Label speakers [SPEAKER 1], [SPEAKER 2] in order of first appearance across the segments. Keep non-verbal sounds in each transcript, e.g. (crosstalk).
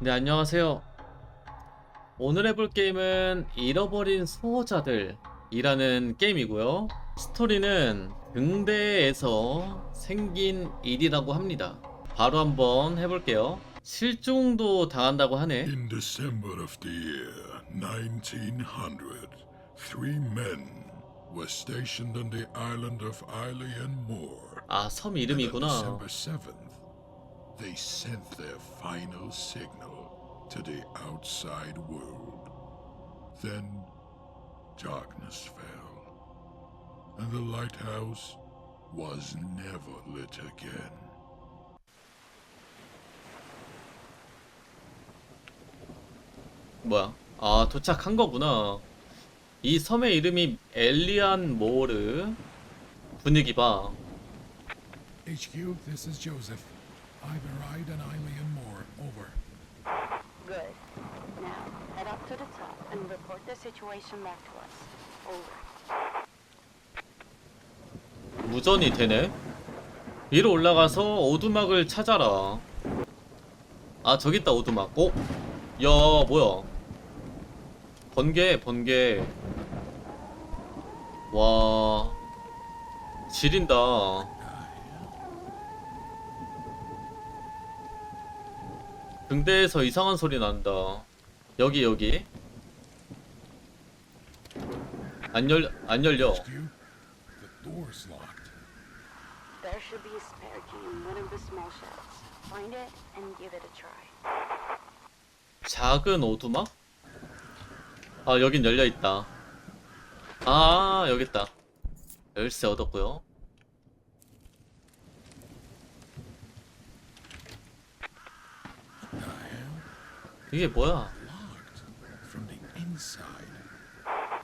[SPEAKER 1] 네, 안녕하세요. 오늘 해볼 게임은 잃어버린 수호자들이라는 게임이고요. 스토리는 등대에서 생긴 일이라고 합니다. 바로 한번 해볼게요. 실종도 당한다고 하네.
[SPEAKER 2] In December of the year 1900, three men were stationed on the island of Islay and Moore.
[SPEAKER 1] 아, 섬
[SPEAKER 2] And on
[SPEAKER 1] 이름이구나.
[SPEAKER 2] December 7th, they sent their final signal to the outside world. Then darkness fell, and the lighthouse was never lit again.
[SPEAKER 1] 뭐야? 아, 도착한 거구나. 이 섬의 이름이 엘리안 모르. 분위기 봐.
[SPEAKER 3] HQ, this is Joseph. I've arrived on Islay and Moore. Over.
[SPEAKER 4] Good. Now, head up to the top and report the situation back to us. Over.
[SPEAKER 1] 무전이 되네. 위로 올라가서 오두막을 찾아라. 아 저기 있다 오두막. 어? 야 뭐야? 번개 번개. 와 지린다. 등대에서 이상한 소리 난다. 여기 여기. 안 열, 안 열려.
[SPEAKER 3] HQ, the door's locked.
[SPEAKER 4] There should be a spare key in one of the small shelves. Find it and give it a try.
[SPEAKER 1] 작은 오두막? 아 여긴 열려 있다 아 여기 있다 열쇠 얻었고요 이게 뭐야
[SPEAKER 3] Locked from the inside.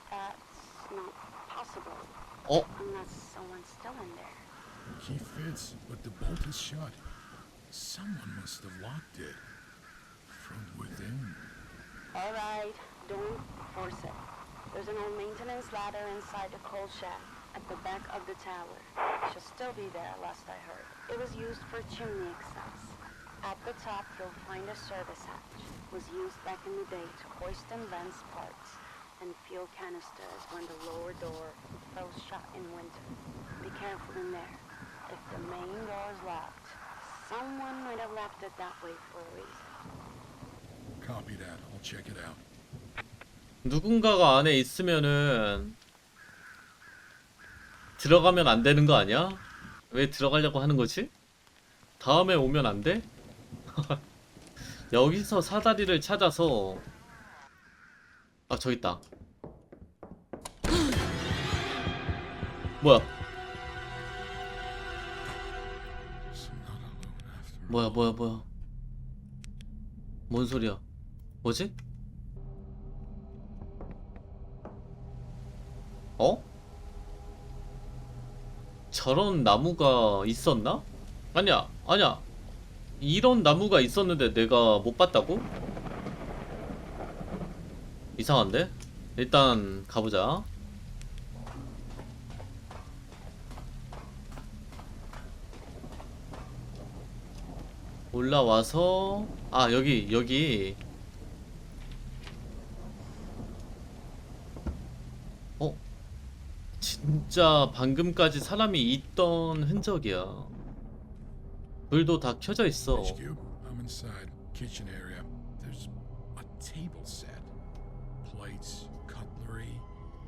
[SPEAKER 4] That's not possible.
[SPEAKER 1] 어?
[SPEAKER 4] Unless someone's still in there.
[SPEAKER 3] Key fits, but the bolt is shut. Someone must have locked it from within.
[SPEAKER 4] Alright, don't force it. There's an old maintenance ladder inside the coal shack at the back of the tower. It should still be there, last I heard. It was used for chimney access. At the top, you'll find a service hatch. It was used back in the day to hoist and vent parts and fuel canisters when the lower door fell shut in winter. Be careful in there. If the main door is locked, someone might have left it that way for a reason.
[SPEAKER 3] Copy that. I'll check it out.
[SPEAKER 1] 누군가가 안에 있으면은 들어가면 안 되는 거 아니야? 왜 들어가려고 하는 거지? 다음에 오면 안 돼? (laughs) 여기서 사다리를 찾아서 아 저기 있다 (gasps) 뭐야 뭐야 뭐야 뭐야 뭔 소리야 뭐지? 어? 저런 나무가 있었나? 아니야 아니야 이런 나무가 있었는데 내가 못 봤다고? 이상한데? 일단 가보자 올라와서 아 여기 여기 어 진짜 방금까지 사람이 있던 흔적이야 불도 다 켜져 있어
[SPEAKER 3] HQ, I'm inside. Kitchen area. There's a table set. Plates, cutlery.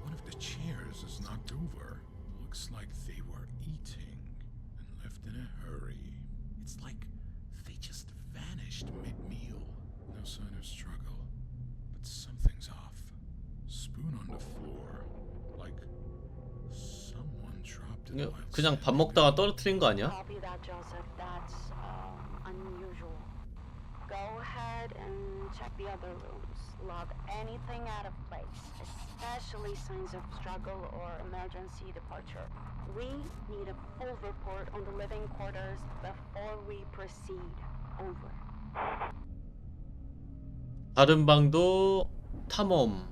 [SPEAKER 3] One of the chairs is knocked over. Looks like they were eating and left in a hurry.
[SPEAKER 1] 그냥-
[SPEAKER 3] while
[SPEAKER 1] 그냥 밥 먹다가. 떨어뜨린 거 아니야?
[SPEAKER 4] Copy that, Joseph. That's um, unusual. Go ahead and check the other rooms. Log anything out of place, especially signs of struggle or emergency departure. We need a full report on the living quarters before we proceed. Over.
[SPEAKER 1] 다른 방도 탐험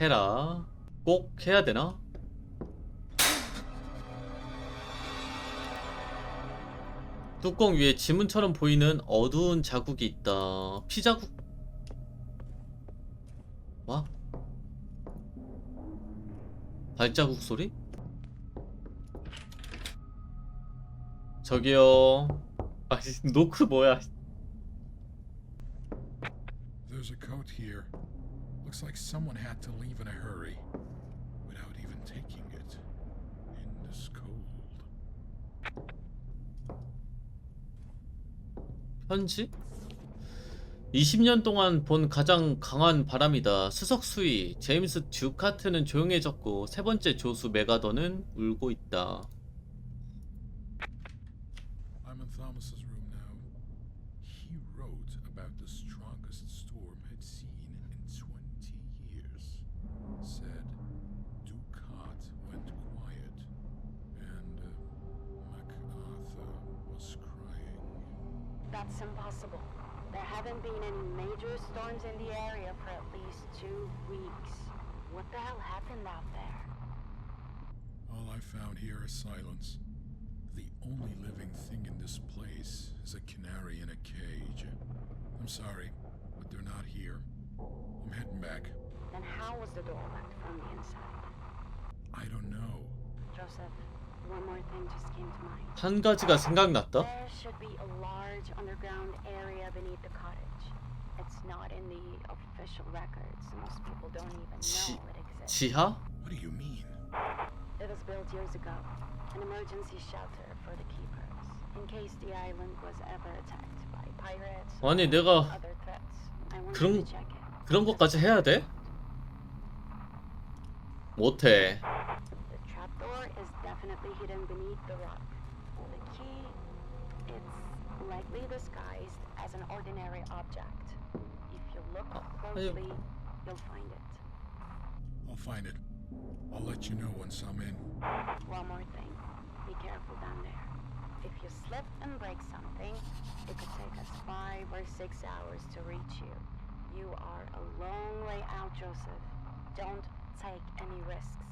[SPEAKER 1] 해라 꼭 해야 되나? 뚜껑 위에 지문처럼 보이는 어두운 자국이 있다. 피자국? 와? 발자국 소리? 저기요. 아, 노크 뭐야?
[SPEAKER 3] There's a coat here. Looks like someone had to leave in a hurry
[SPEAKER 1] 편지? 20년 동안 본 가장 강한 바람이다. 수석 수위 제임스 듀카트는 조용해졌고 세 번째 조수 메가더는 울고 있다.
[SPEAKER 3] I'm in Thomas's room now. He wrote about the strongest storm he'd seen in 20 years. Said
[SPEAKER 4] been major storms in the area for at least two weeks. What the hell happened out there?
[SPEAKER 3] All I found here is silence. The only living thing in this place is a canary in a cage. I'm sorry, but they're not here. I'm heading back.
[SPEAKER 4] Then how was the door locked from the inside?
[SPEAKER 3] I don't know.
[SPEAKER 4] Joseph, one more thing just came to mind.
[SPEAKER 1] 한 가지가 생각났다.
[SPEAKER 4] There should be a large underground area beneath the cottage. It's not in the official records. Most people don't even
[SPEAKER 1] 지-
[SPEAKER 4] know it exists.
[SPEAKER 1] 지하?
[SPEAKER 3] What do you mean?
[SPEAKER 4] It was built years ago, an emergency shelter for the keepers, in case the island was ever attacked by pirates or
[SPEAKER 1] 아니 내가
[SPEAKER 4] other threats. I wanted
[SPEAKER 1] 그런-
[SPEAKER 4] to check it.
[SPEAKER 1] 그런 것까지 해야 돼? 못해.
[SPEAKER 4] The trapdoor is definitely hidden beneath the rock. The key, it's likely disguised as an ordinary object. If you look closely, you'll find it.
[SPEAKER 3] I'll find it. I'll let you know once I'm in.
[SPEAKER 4] One more thing. Be careful down there. If you slip and break something, it could take us five or six hours to reach you. You are a long way out, Joseph. Don't take any risks.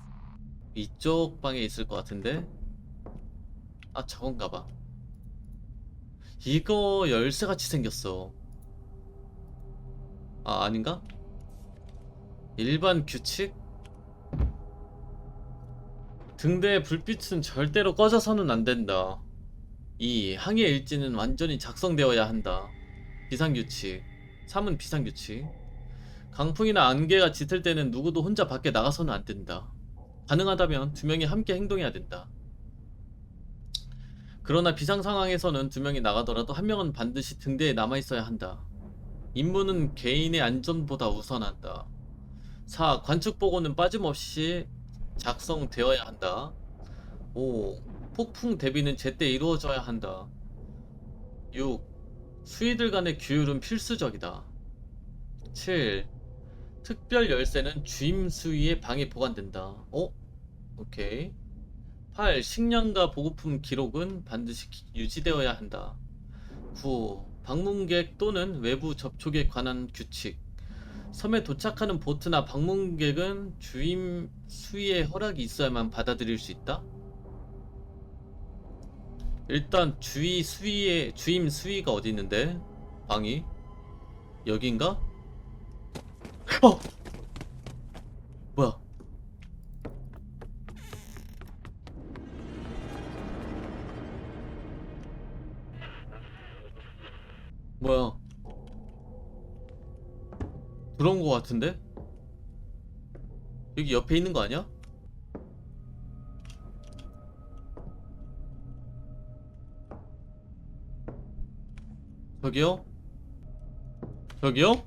[SPEAKER 1] 이쪽 방에 있을 것 같은데. 아 저건가 봐. 이거 열쇠 같이 생겼어. 아 아닌가? 일반 규칙? 등대의 불빛은 절대로 꺼져서는 안 된다. 이 항해 일지는 완전히 작성되어야 한다. 비상규칙. 3은 비상규칙. 강풍이나 안개가 짙을 때는 누구도 혼자 밖에 나가서는 안 된다. 가능하다면 두 명이 함께 행동해야 된다. 그러나 비상 상황에서는 두 명이 나가더라도 한 명은 반드시 등대에 남아 있어야 한다. 임무는 개인의 안전보다 우선한다. 4. 관측 보고는 빠짐없이 작성되어야 한다. 5. 폭풍 대비는 제때 이루어져야 한다. 6. 수위들 간의 규율은 필수적이다. 7. 특별 열쇠는 주임 수위의 방에 보관된다. 어? 오케이. 8. 식량과 보급품 기록은 반드시 기- 유지되어야 한다. 9. 방문객 또는 외부 접촉에 관한 규칙. 섬에 도착하는 보트나 방문객은 주임 수위의 허락이 있어야만 받아들일 수 있다. 일단 주위 수위의 주임 수위가 어디 있는데? 방이 여긴가? 어! 같은데? 여기 옆에 있는 거 아니야? 저기요? 저기요?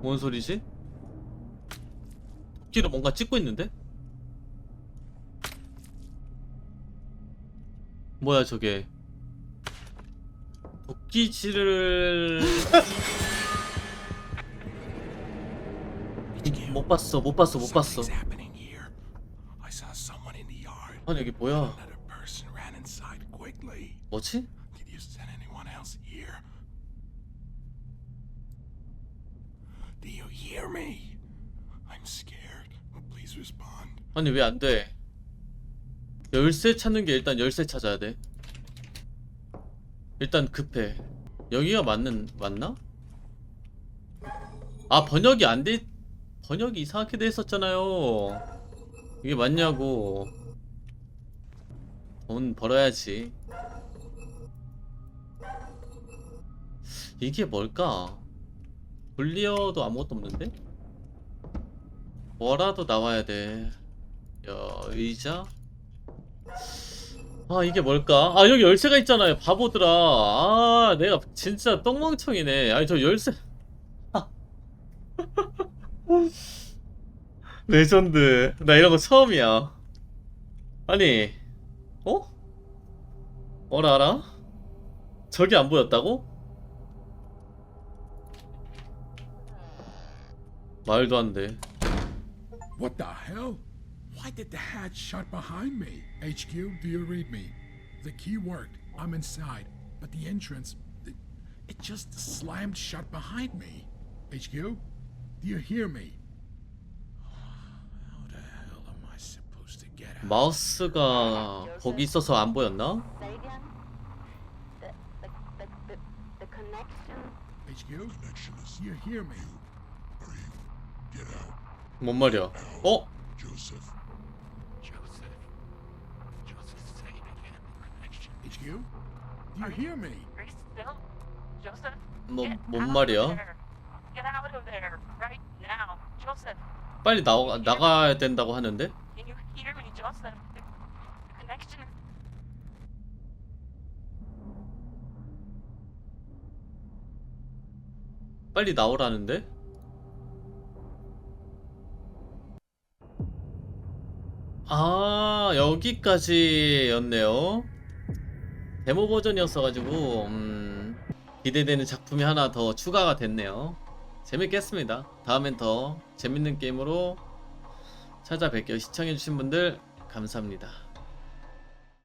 [SPEAKER 1] 뭔 소리지? 도끼로 뭔가 찍고 있는데? 뭐야 저게 도끼질을 (laughs) 못 봤어 못 봤어 못 봤어. 아니 여기 뭐야. 뭐지? 아니 왜 안 돼? 열쇠 찾는 게 일단 열쇠 찾아야 돼. 일단 급해. 여기가 맞는 맞나? 아 번역이 안 돼. 번역이 이상하게 돼 있었잖아요. 이게 맞냐고. 돈 벌어야지. 이게 뭘까? 볼리어도 아무것도 없는데? 뭐라도 나와야 돼. 야, 의자? 아, 이게 뭘까? 아, 여기 열쇠가 있잖아요. 바보들아. 아, 내가 진짜 똥멍청이네. 아니, 저 열쇠. (laughs) 레전드. 나 이런 거 처음이야. 아니, 어? 어라, 알아? 저기 안 보였다고? 말도 안 돼.
[SPEAKER 3] What the hell? Why did the hatch shut behind me? HQ, do you read me? The key worked. I'm inside. But the entrance, it, it just slammed shut behind me. HQ, do you hear me? How the hell am I supposed to get out?
[SPEAKER 1] 마우스가 거기 있어서 안 보였나?
[SPEAKER 4] Say again? The, the, the, the, the connection?
[SPEAKER 3] HQ, do you hear me?
[SPEAKER 2] Get out,
[SPEAKER 1] 뭔 말이야? 어?
[SPEAKER 2] Joseph.
[SPEAKER 5] Joseph. Joseph, say it again. Connection.
[SPEAKER 3] HQ, do you hear me?
[SPEAKER 6] Are you still? Joseph?
[SPEAKER 1] 뭐, 뭔 말이야? 빨리 나, 나가야 된다고 하는데? 빨리 나오라는데? 아, 여기까지였네요. 데모 버전이었어가지고, 음, 기대되는 작품이 하나 더 추가가 됐네요. 재밌겠습니다. 다음엔 더 재밌는 게임으로 찾아뵐게요. 시청해주신 분들, 감사합니다.